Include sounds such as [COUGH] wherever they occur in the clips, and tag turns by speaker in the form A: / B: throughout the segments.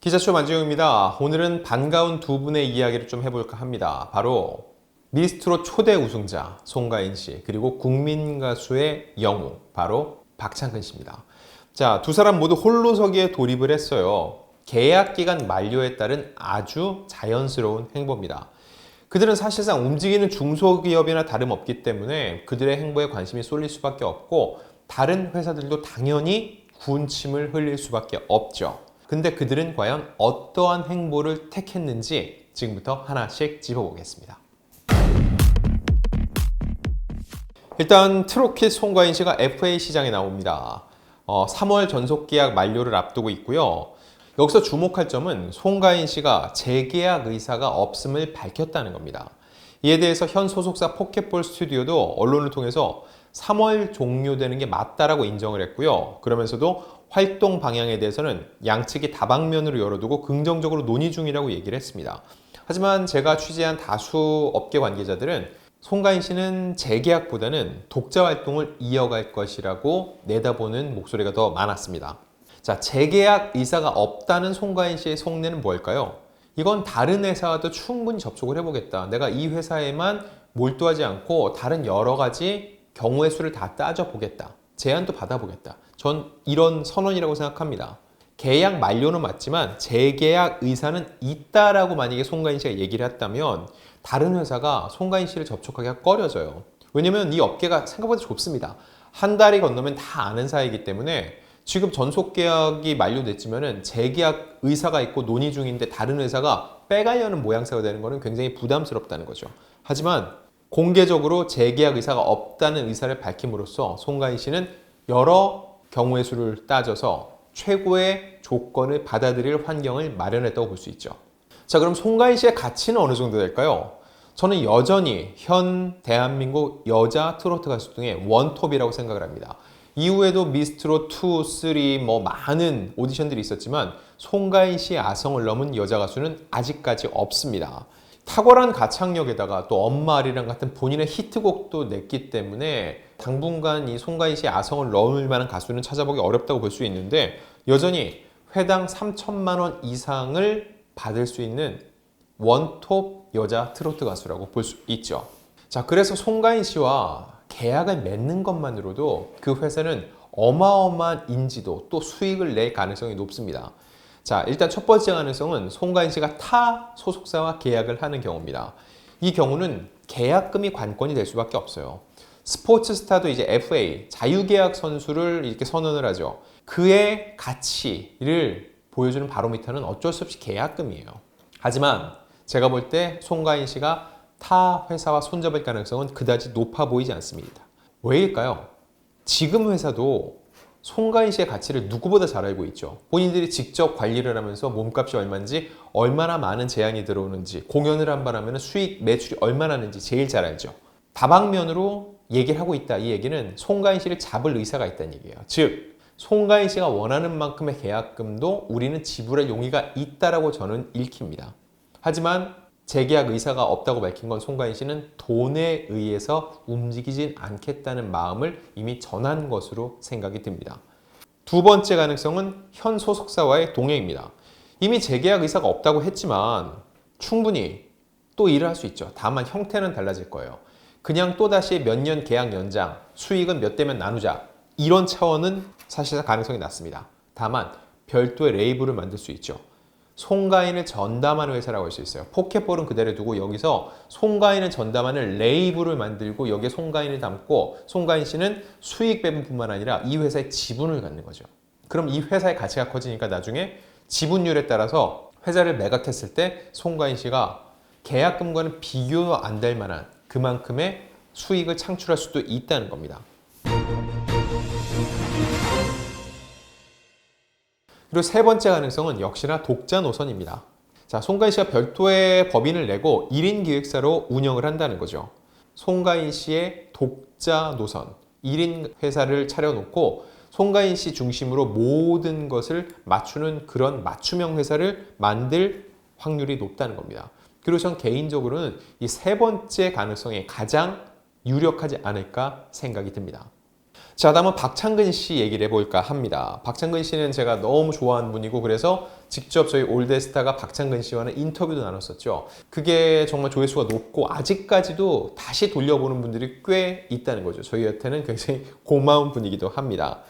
A: 기자쇼 만지영입니다. 오늘은 반가운 두 분의 이야기를 좀 해볼까 합니다. 바로 미스트로 초대 우승자 송가인 씨 그리고 국민 가수의 영웅 바로 박창근 씨입니다. 자, 두 사람 모두 홀로서기에 돌입을 했어요. 계약 기간 만료에 따른 아주 자연스러운 행보입니다. 그들은 사실상 움직이는 중소기업이나 다름없기 때문에 그들의 행보에 관심이 쏠릴 수밖에 없고 다른 회사들도 당연히 군침을 흘릴 수밖에 없죠. 근데 그들은 과연 어떠한 행보를 택했는지 지금부터 하나씩 짚어보겠습니다. 일단 트로킷 송가인 씨가 FA 시장에 나옵니다. 어, 3월 전속 계약 만료를 앞두고 있고요. 여기서 주목할 점은 송가인 씨가 재계약 의사가 없음을 밝혔다는 겁니다. 이에 대해서 현 소속사 포켓볼 스튜디오도 언론을 통해서 3월 종료되는 게 맞다라고 인정을 했고요. 그러면서도 활동 방향에 대해서는 양측이 다방면으로 열어두고 긍정적으로 논의 중이라고 얘기를 했습니다. 하지만 제가 취재한 다수 업계 관계자들은 송가인 씨는 재계약보다는 독자 활동을 이어갈 것이라고 내다보는 목소리가 더 많았습니다. 자, 재계약 의사가 없다는 송가인 씨의 속내는 뭘까요? 이건 다른 회사와도 충분히 접촉을 해보겠다. 내가 이 회사에만 몰두하지 않고 다른 여러 가지 경우의 수를 다 따져보겠다. 제안도 받아보겠다. 전 이런 선언이라고 생각합니다. 계약 만료는 맞지만 재계약 의사는 있다라고 만약에 송가인 씨가 얘기를 했다면 다른 회사가 송가인 씨를 접촉하기가 꺼려져요. 왜냐면 이 업계가 생각보다 좁습니다. 한 달이 건너면 다 아는 사이이기 때문에 지금 전속 계약이 만료됐지만은 재계약 의사가 있고 논의 중인데 다른 회사가 빼가려는 모양새가 되는 것은 굉장히 부담스럽다는 거죠. 하지만 공개적으로 재계약 의사가 없다는 의사를 밝힘으로써 송가인 씨는 여러 경우의 수를 따져서 최고의 조건을 받아들일 환경을 마련했다고 볼 수 있죠. 자, 그럼 송가인 씨의 가치는 어느 정도 될까요? 저는 여전히 현 대한민국 여자 트로트 가수 중에 원톱이라고 생각을 합니다. 이후에도 미스트롯 2, 3, 뭐 많은 오디션들이 있었지만 송가인 씨의 아성을 넘은 여자 가수는 아직까지 없습니다. 탁월한 가창력에다가 또 엄마아리랑 같은 본인의 히트곡도 냈기 때문에 당분간 이 송가인 씨의 아성을 넣을 만한 가수는 찾아보기 어렵다고 볼 수 있는데 여전히 회당 3천만 원 이상을 받을 수 있는 원톱 여자 트로트 가수라고 볼 수 있죠. 자, 그래서 송가인 씨와 계약을 맺는 것만으로도 그 회사는 어마어마한 인지도 또 수익을 낼 가능성이 높습니다. 자, 일단 첫 번째 가능성은 송가인 씨가 타 소속사와 계약을 하는 경우입니다. 이 경우는 계약금이 관건이 될 수밖에 없어요. 스포츠 스타도 이제 FA, 자유계약 선수를 이렇게 선언을 하죠. 그의 가치를 보여주는 바로미터는 어쩔 수 없이 계약금이에요. 하지만 제가 볼 때 송가인 씨가 타 회사와 손잡을 가능성은 그다지 높아 보이지 않습니다. 왜일까요? 지금 회사도 송가인 씨의 가치를 누구보다 잘 알고 있죠. 본인들이 직접 관리를 하면서 몸값이 얼마인지, 얼마나 많은 제안이 들어오는지, 공연을 한 번 하면 수익, 매출이 얼마나 하는지 제일 잘 알죠. 다방면으로 얘기를 하고 있다. 이 얘기는 송가인 씨를 잡을 의사가 있다는 얘기예요. 즉, 송가인 씨가 원하는 만큼의 계약금도 우리는 지불할 용의가 있다라고 저는 읽힙니다. 하지만 재계약 의사가 없다고 밝힌 건 송가인 씨는 돈에 의해서 움직이진 않겠다는 마음을 이미 전한 것으로 생각이 듭니다. 두 번째 가능성은 현 소속사와의 동행입니다. 이미 재계약 의사가 없다고 했지만 충분히 또 일을 할 수 있죠. 다만 형태는 달라질 거예요. 그냥 또다시 몇 년 계약 연장, 수익은 몇 대면 나누자. 이런 차원은 사실상 가능성이 낮습니다. 다만 별도의 레이블을 만들 수 있죠. 송가인을 전담하는 회사라고 할 수 있어요. 포켓볼은 그대로 두고 여기서 송가인을 전담하는 레이블을 만들고 여기에 송가인을 담고 송가인 씨는 수익 배분뿐만 아니라 이 회사의 지분을 갖는 거죠. 그럼 이 회사의 가치가 커지니까 나중에 지분율에 따라서 회사를 매각했을 때 송가인 씨가 계약금과는 비교 안 될 만한 그만큼의 수익을 창출할 수도 있다는 겁니다. 그리고 세 번째 가능성은 역시나 독자 노선입니다. 자, 송가인 씨가 별도의 법인을 내고 1인 기획사로 운영을 한다는 거죠. 송가인 씨의 독자 노선, 1인 회사를 차려놓고 송가인 씨 중심으로 모든 것을 맞추는 그런 맞춤형 회사를 만들 확률이 높다는 겁니다. 그리고 전 개인적으로는 이 세 번째 가능성이 가장 유력하지 않을까 생각이 듭니다. 자, 다음은 박창근 씨 얘기를 해볼까 합니다. 박창근 씨는 제가 너무 좋아하는 분이고 그래서 직접 저희 올드스타가 박창근 씨와는 인터뷰도 나눴었죠. 그게 정말 조회수가 높고 아직까지도 다시 돌려보는 분들이 꽤 있다는 거죠. 저희한테는 굉장히 고마운 분이기도 합니다.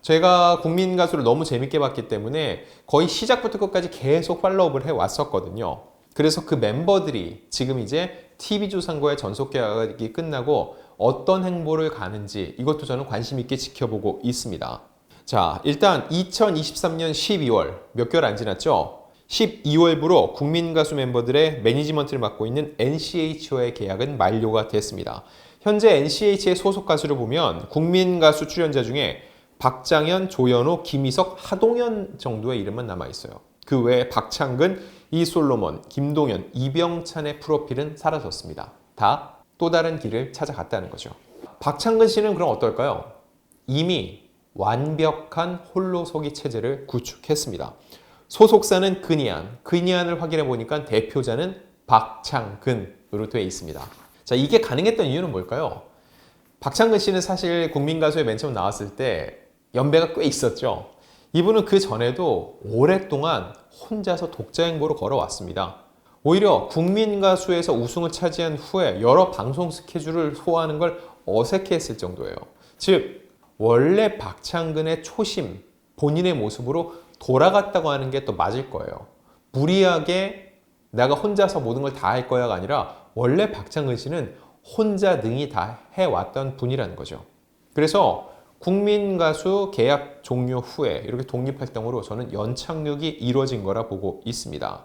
A: 제가 국민 가수를 너무 재밌게 봤기 때문에 거의 시작부터 끝까지 계속 팔로우업을 해 왔었거든요. 그래서 그 멤버들이 지금 이제 TV조선과의 전속 계약이 끝나고 어떤 행보를 가는지 이것도 저는 관심 있게 지켜보고 있습니다. 자, 일단 2023년 12월 몇 개월 안 지났죠? 12월부로 국민가수 멤버들의 매니지먼트를 맡고 있는 NCH와의 계약은 만료가 됐습니다. 현재 NCH의 소속 가수를 보면 국민가수 출연자 중에 박장현, 조현우, 김희석, 하동현 정도의 이름만 남아 있어요. 그 외에 박창근, 이솔로몬, 김동현, 이병찬의 프로필은 사라졌습니다. 다 또 다른 길을 찾아갔다는 거죠. 박창근 씨는 그럼 어떨까요? 이미 완벽한 홀로 서기 체제를 구축했습니다. 소속사는 근이안, 근이안을 확인해 보니까 대표자는 박창근으로 되어 있습니다. 자, 이게 가능했던 이유는 뭘까요? 박창근 씨는 사실 국민 가수에 맨 처음 나왔을 때 연배가 꽤 있었죠. 이분은 그 전에도 오랫동안 혼자서 독자 행보로 걸어왔습니다. 오히려 국민 가수에서 우승을 차지한 후에 여러 방송 스케줄을 소화하는 걸 어색해했을 정도예요. 즉 원래 박창근의 초심, 본인의 모습으로 돌아갔다고 하는 게 또 맞을 거예요. 무리하게 내가 혼자서 모든 걸 다 할 거야가 아니라 원래 박창근 씨는 혼자 능히 다 해왔던 분이라는 거죠. 그래서 국민 가수 계약 종료 후에 이렇게 독립 활동으로 저는 연착륙이 이루어진 거라 보고 있습니다.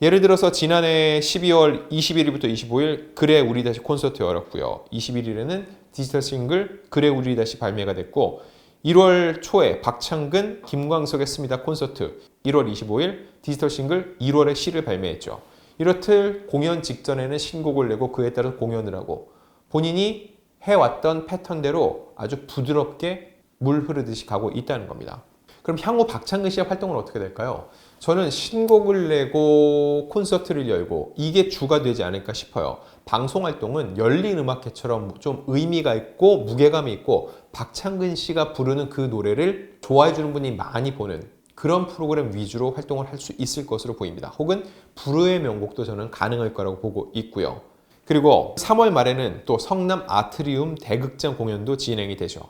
A: 예를 들어서 지난해 12월 21일부터 25일 그래 우리 다시 콘서트 열었고요. 21일에는 디지털 싱글 그래 우리 다시 발매가 됐고 1월 초에 박창근, 김광석의 스미다 콘서트 1월 25일 디지털 싱글 1월에 시를 발매했죠. 이렇듯 공연 직전에는 신곡을 내고 그에 따라 공연을 하고 본인이 해왔던 패턴대로 아주 부드럽게 물 흐르듯이 가고 있다는 겁니다. 그럼 향후 박창근 씨의 활동은 어떻게 될까요? 저는 신곡을 내고 콘서트를 열고 이게 주가 되지 않을까 싶어요. 방송 활동은 열린 음악회처럼 좀 의미가 있고 무게감이 있고 박창근 씨가 부르는 그 노래를 좋아해 주는 분이 많이 보는 그런 프로그램 위주로 활동을 할 수 있을 것으로 보입니다. 혹은 불후의 명곡도 저는 가능할 거라고 보고 있고요. 그리고 3월 말에는 또 성남 아트리움 대극장 공연도 진행이 되죠.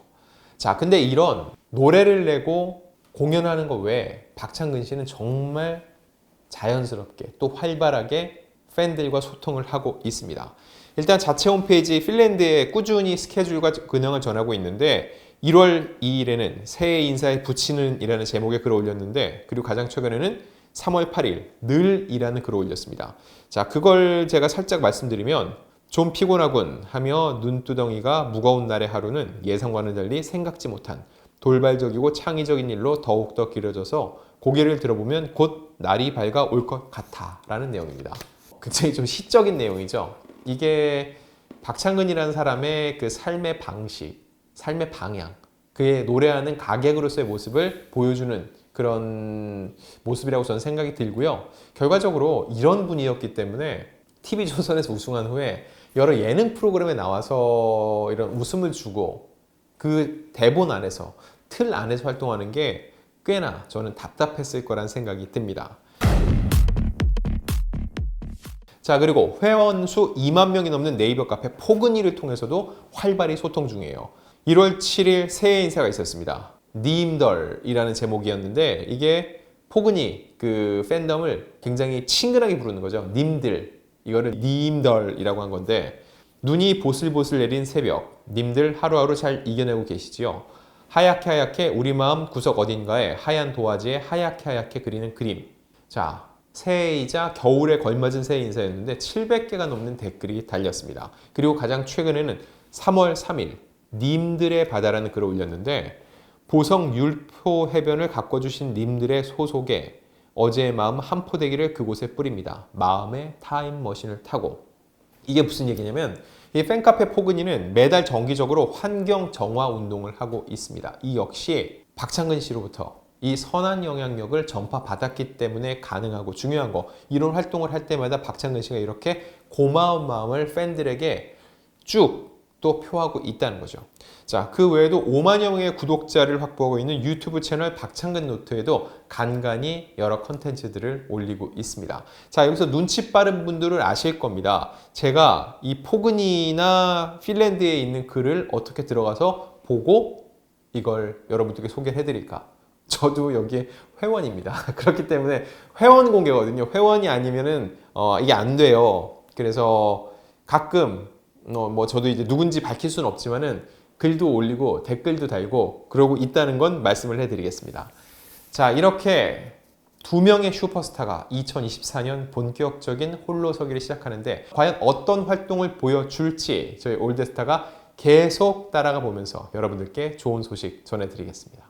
A: 자, 근데 이런 노래를 내고 공연하는 것 외에 박창근 씨는 정말 자연스럽게 또 활발하게 팬들과 소통을 하고 있습니다. 일단 자체 홈페이지 핀란드에 꾸준히 스케줄과 근황을 전하고 있는데 1월 2일에는 새해 인사에 붙이는 이라는 제목의 글을 올렸는데 그리고 가장 최근에는 3월 8일 늘이라는 글을 올렸습니다. 자, 그걸 제가 살짝 말씀드리면 좀 피곤하군 하며 눈두덩이가 무거운 날의 하루는 예상과는 달리 생각지 못한 돌발적이고 창의적인 일로 더욱더 길어져서 고개를 들어보면 곧 날이 밝아 올 것 같아 라는 내용입니다. 굉장히 좀 시적인 내용이죠. 이게 박창근이라는 사람의 그 삶의 방식, 삶의 방향, 그의 노래하는 가객으로서의 모습을 보여주는 그런 모습이라고 저는 생각이 들고요. 결과적으로 이런 분이었기 때문에 TV조선에서 우승한 후에 여러 예능 프로그램에 나와서 이런 웃음을 주고 그 대본 안에서 틀 안에서 활동하는 게 꽤나 저는 답답했을 거란 생각이 듭니다. 자 그리고 회원 수 2만 명이 넘는 네이버 카페 포근이를 통해서도 활발히 소통 중이에요. 1월 7일 새해 인사가 있었습니다. 님덜이라는 제목이었는데 이게 포근이 그 팬덤을 굉장히 친근하게 부르는 거죠. 님들 이거를 님덜이라고 한 건데 눈이 보슬보슬 내린 새벽 님들 하루하루 잘 이겨내고 계시지요. 하얗게 하얗게 우리 마음 구석 어딘가에 하얀 도화지에 하얗게 하얗게 그리는 그림. 자, 새해이자 겨울에 걸맞은 새해 인사였는데 700개가 넘는 댓글이 달렸습니다. 그리고 가장 최근에는 3월 3일 님들의 바다라는 글을 올렸는데 보성 율포 해변을 가꿔주신 님들의 소속에 어제의 마음 한 포대기를 그곳에 뿌립니다. 마음의 타임머신을 타고 이게 무슨 얘기냐면 이 팬카페 포근이는 매달 정기적으로 환경 정화 운동을 하고 있습니다. 이 역시 박창근 씨로부터 이 선한 영향력을 전파받았기 때문에 가능하고 중요한 거 이런 활동을 할 때마다 박창근 씨가 이렇게 고마운 마음을 팬들에게 쭉 또 표하고 있다는 거죠. 자, 그 외에도 5만여 명의 구독자를 확보하고 있는 유튜브 채널 박창근 노트에도 간간히 여러 컨텐츠들을 올리고 있습니다. 자, 여기서 눈치 빠른 분들은 아실 겁니다. 제가 이 포그니나 핀란드에 있는 글을 어떻게 들어가서 보고 이걸 여러분들께 소개를 해드릴까? 저도 여기에 회원입니다. [LAUGHS] 그렇기 때문에 회원 공개거든요. 회원이 아니면은 어, 이게 안 돼요. 그래서 가끔 어, 뭐 저도 이제 누군지 밝힐 수는 없지만은 글도 올리고 댓글도 달고 그러고 있다는 건 말씀을 해드리겠습니다. 자 이렇게 두 명의 슈퍼스타가 2024년 본격적인 홀로 서기를 시작하는데 과연 어떤 활동을 보여줄지 저희 올드스타가 계속 따라가 보면서 여러분들께 좋은 소식 전해드리겠습니다.